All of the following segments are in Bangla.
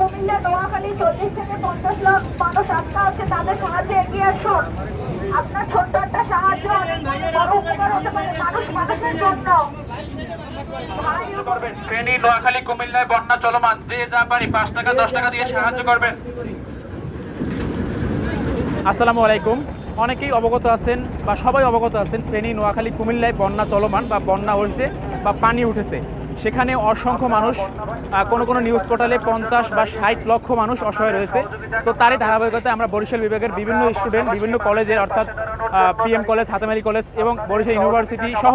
কুমিল্লা নোয়াখালী চল্লিশ থেকে পঞ্চাশ লাখ মানুষ আস্থা হচ্ছে তাদের সাহায্যে এগিয়ে আসুন আপনার ছোট্ট একটা সাহায্য বড় উপকার হতে পারে মানুষ মানুষের জন্য। ফেনী নোয়াখালী কুমিল্লায় বন্যা চলমান। যে যা পারি পাঁচ টাকা দশ টাকা দিয়ে সাহায্য করবেন। আসসালামু আলাইকুম। অনেকেই অবগত আছেন বা সবাই অবগত আছেন ফেনী নোয়াখালী কুমিল্লায় বন্যা চলমান বা বন্যা হয়েছে বা পানি উঠেছে। সেখানে অসংখ্য মানুষ কোনো কোনো নিউজ পোর্টালে পঞ্চাশ বা ষাট লক্ষ মানুষ অসহায় রয়েছে। তো তারই ধারাবাহিকতায় আমরা বরিশাল বিভাগের বিভিন্ন স্টুডেন্ট বিভিন্ন কলেজের অর্থাৎ পিএম কলেজ হাতামারি কলেজ এবং বরিশাল ইউনিভার্সিটি সহ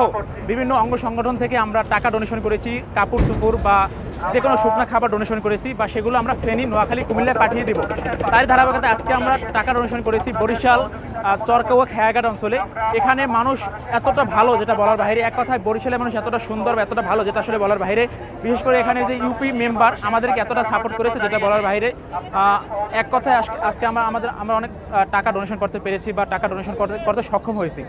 বিভিন্ন অঙ্গ সংগঠন থেকে আমরা টাকা ডোনেশন করেছি, কাপড় চুপুর বা যে কোনো শুকনা খাবার ডোনেশন করেছি বা সেগুলো আমরা ফেনী, নোয়াখালী, কুমিল্লায় পাঠিয়ে দেবো। তাই ধারাবাহিকতা আজকে আমরা টাকা ডোনেশন করেছি বরিশাল চরকাওয়া খেয়াঘাট অঞ্চলে। এখানে মানুষ এতটা ভালো যেটা বলার বাইরে, এক কথায় বরিশালের মানুষ এতটা সুন্দর এতটা ভালো যেটা আসলে বলার বাইরে। বিশেষ করে এখানে যে ইউপি মেম্বার আমাদেরকে এতটা সাপোর্ট করেছে যেটা বলার বাইরে। এক কথায় আজকে আমরা আমাদের আমরা অনেক টাকা ডোনেশন করতে পেরেছি বা টাকা ডোনেশন করতে করতে সক্ষম হয়েছি।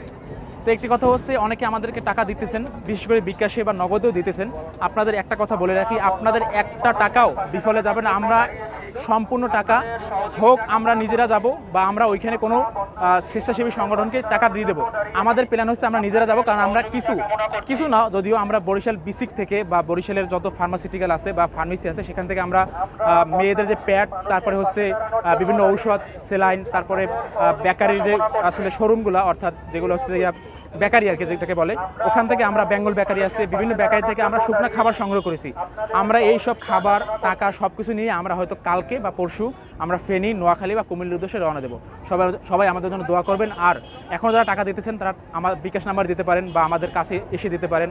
তো একটি কথা হচ্ছে, অনেকে আমাদেরকে টাকা দিতেছেন, বিশেষ করে বিকাশে বা নগদেও দিতেছেন। আপনাদের একটা কথা বলে রাখি, আপনাদের একটা টাকাও বিফলে যাবে না। আমরা সম্পূর্ণ টাকা হোক আমরা নিজেরা যাব বা আমরা ওইখানে কোনো স্বেচ্ছাসেবী সংগঠনকে টাকা দিয়ে দেবো। আমাদের প্ল্যান হচ্ছে আমরা নিজেরা যাব কারণ আমরা কিছু কিছু না, যদিও আমরা বরিশাল বিসিক থেকে বা বরিশালের যত ফার্মাসিউটিক্যাল আছে বা ফার্মেসি আছে, সেখান থেকে আমরা মেয়েদের যে প্যাড তারপরে হচ্ছে বিভিন্ন ঔষধ সেলাইন তারপরে বেকারির যে আসলে শোরুমগুলো অর্থাৎ যেগুলো হচ্ছে বেকারি আর কি যেটাকে বলে, ওখান থেকে আমরা বেঙ্গল বেকারি আছে বিভিন্ন বেকারি থেকে আমরা শুকনো খাবার সংগ্রহ করেছি। আমরা এই সব খাবার, টাকা সব কিছু নিয়ে আমরা হয়তো কালকে বা পরশু আমরা ফেনী, নোয়াখালী বা কুমিল্লার উদ্দেশ্যে রওনা দেবো। সবাই সবাই আমাদের জন্য দোয়া করবেন। আর এখনও যারা টাকা দিতেছেন, তারা আমার বিকাশ নাম্বার দিতে পারেন বা আমাদের কাছে এসে দিতে পারেন।